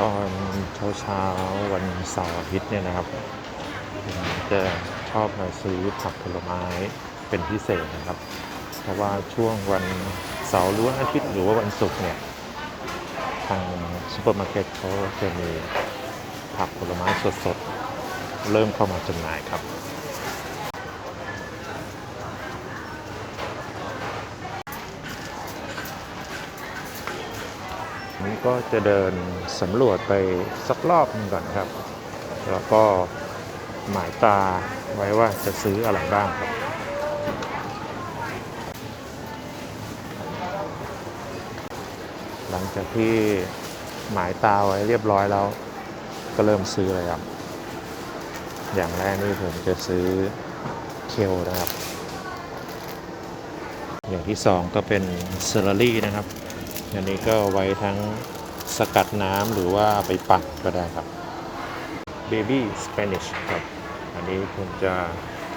ตอนเช้าเช้าๆวันเสาร์อาทิตย์เนี่ยนะครับผมจะชอบมาซื้อผักผลไม้เป็นพิเศษนะครับ เพราะว่าช่วงวันเสาร์หรือวันอาทิตย์หรือว่าวันศุกร์เนี่ยทางซูเปอร์มาร์เก็ตเขาจะมีผักผลไม้สดๆ เริ่มเข้ามาจำหน่ายครับ ก็จะเดินสำรวจไปสักรอบหนึงก่อนครับ แล้วก็หมายตาไว้ว่าจะซื้ออะไรบ้างครับหลังจากที่หมายตาไว้เรียบร้อยแล้ว ก็เริ่มซื้อเลยครับ อย่างแรกนี่ผมจะซื้อเคลนะครับ อย่างที่สองก็เป็นเซอร์รี่นะครับ อันนี้ก็ไว้ทั้งสกัดน้ำหรือว่าไปปั่นก็ได้ครับ Baby Spanish ครับ อันนี้ผมจะ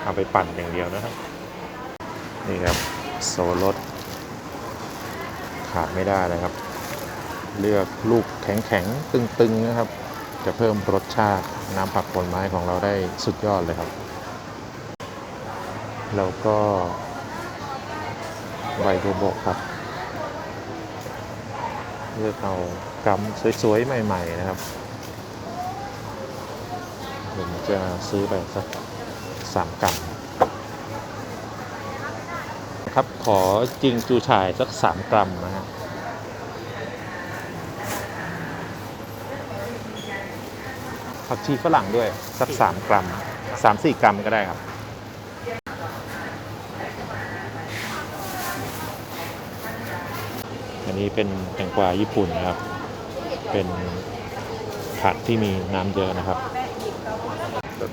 เอาไปปั่นอย่างเดียวนะครับ นี่ครับ โซรสขาดไม่ได้เลยครับ เลือกลูกแข็งๆ ตึงๆ นะครับ จะเพิ่มรสชาติน้ำผักผลไม้ของเราได้สุดยอดเลยครับ แล้วก็ใบบัวบกครับ เลือกเอากำสวยๆ ใหม่ ๆ นะครับ ผมจะซื้อไปสักสามกำครับขอจริงจูชายสักสามกรัมนะฮะผักชีฝรั่งด้วยสักสามกรัมสามสี่กรัมก็ได้ครับ อันนี้เป็นแตงกวาญี่ปุ่นนะครับ เป็นผักที่มีน้ำเยอะนะครับ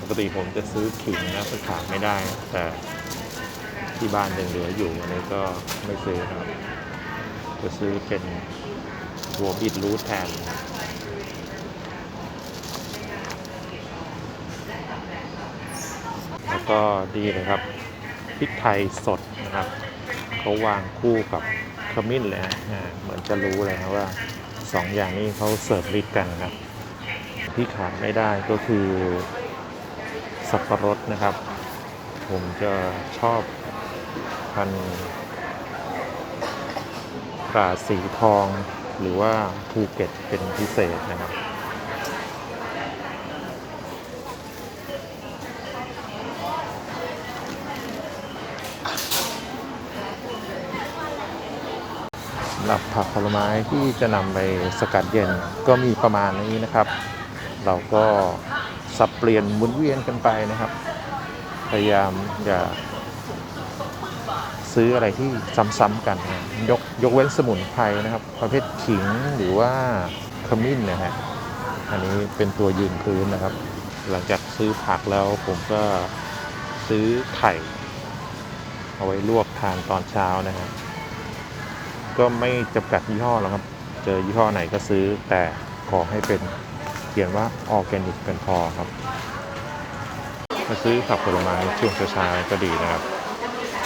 ปกติผมจะซื้อขิงนะคือขาดไม่ได้ แต่ที่บ้านยังเหลืออยู่อันนี้ก็ไม่ซื้อนะครับ จะซื้อเป็นหัวบิดรูทแทนแล้วก็ดีนะครับพริกไทยสดนะครับ เขาวางคู่กับ ขมิ้นเลยนะเหมือนจะรู้เลยนะว่าสองอย่างนี้เขาเสิร์ฟลิดกันครับ ที่ขาดไม่ได้ก็คือสับปะรดนะครับ ผมจะชอบพันธุ์กาสีทองหรือว่าภูเก็ตเป็นพิเศษนะครับ สำ หรับผักผลไม้ที่จะนำไปสกัดเย็นก็มีประมาณนี้นะครับ เราก็สับเปลี่ยนหมุนเวียนกันไปนะครับ พยายามอย่าซื้ออะไรที่ซ้ำๆกันยกยกเว้นสมุนไพรนะครับ ประเภทขิงหรือว่าขมิ้นนะฮะอันนี้เป็นตัวยืนพื้นนะครับ หลังจากซื้อผักแล้วผมก็ซื้อไข่ เอาไว้ลวกทานตอนเช้านะฮะ ก็ไม่จำกัดยี่ห้อหรอกครับ เจอยี่ห้อไหนก็ซื้อแต่ขอให้เป็นเขียนว่าออร์แกนิกกันพอครับมาซื้อผักผลไม้ช่วงเช้าๆก็ดีนะครับ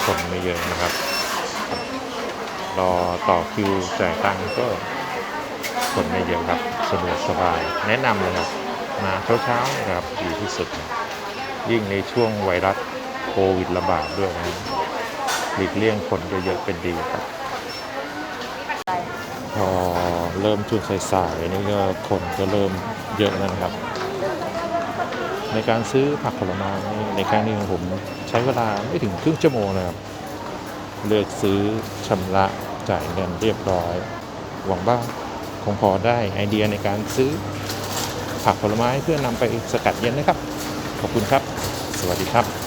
คนไม่เยอะนะครับ รอต่อคิวจ่ายตังค์ก็คนไม่เยอะครับสะดวกสบาย แนะนำเลยครับมาเช้าๆนะครับดีที่สุด ยิ่งในช่วงไวรัสโควิดระบาดด้วยนะหลีกเลี่ยงคนเยอะๆเป็นดีครับ เริ่มช่วงสายๆนี่ก็คนก็เริ่มเยอะแล้วนะครับ ในการซื้อผักผลไม้ในครั้งนี้ของผมใช้เวลาไม่ถึงครึ่งชั่วโมงนะครับ เลือกซื้อชำระจ่ายเงินเรียบร้อย หวังว่าคงพอได้ไอเดียในการซื้อผักผลไม้เพื่อนำไปสกัดเย็นนะครับ ขอบคุณครับ สวัสดีครับ